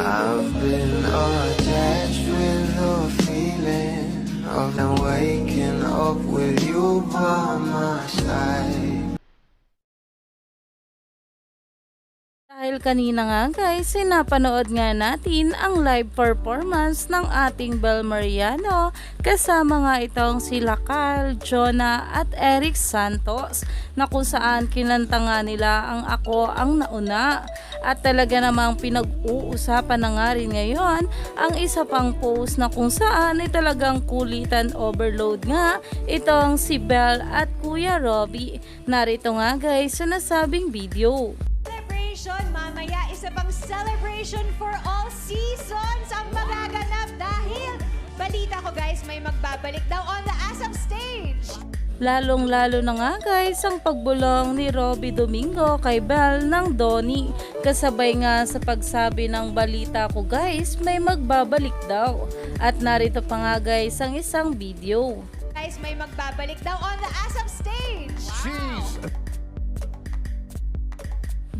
I've been attached with the feeling of them waking up with you by my side. Dahil kanina nga guys, sinapanood nga natin ang live performance ng ating Bel Mariano kasama nga itong sila Carl, Jonah at Eric Santos na kung saan kinanta nga nila ang ako ang nauna at talaga namang pinag-uusapan na nga rin ngayon ang isa pang post na kung saan ay talagang kulitan overload nga itong si Bel at Kuya Robby. Narito nga guys sa nasabing video. celebration. Mamaya, isa pang celebration for all seasons ang magaganap may magbabalik daw on the ASAP stage. Lalong-lalo na nga guys ang pagbulong ni Robby Domingo kay Belle ng Donnie. Kasabay nga sa pagsabi ng balita ko guys, may magbabalik daw. At narito pa nga guys ang isang video. Guys, may magbabalik daw on the ASAP stage.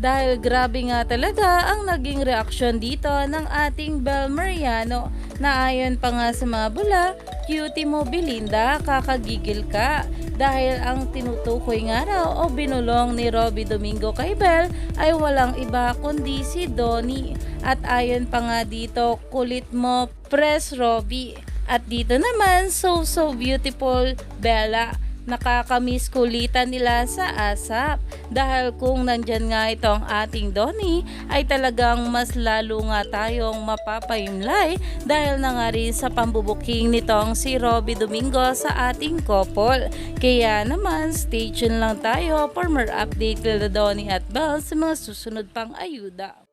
Dahil grabe nga talaga ang naging reaksyon dito ng ating Bel Mariano na ayon pa nga sa mga bula, cutie mo Belinda, kakagigil ka. Dahil ang tinutukoy nga raw o binulong ni Robby Domingo kay Bel ay walang iba kundi si Donnie. At ayon pa nga dito, kulit mo, press Robby. At dito naman, so so beautiful Bella nakakamiss kulitan nila sa ASAP dahil kung nandyan nga itong ating Donnie ay talagang mas lalo nga tayong mapapayimlay dahil na nga rin sa pambubuking nitong si Robby Domingo sa ating couple. Kaya naman stay tuned lang tayo for more update kila Donnie at Belle sa mga susunod pang ayuda.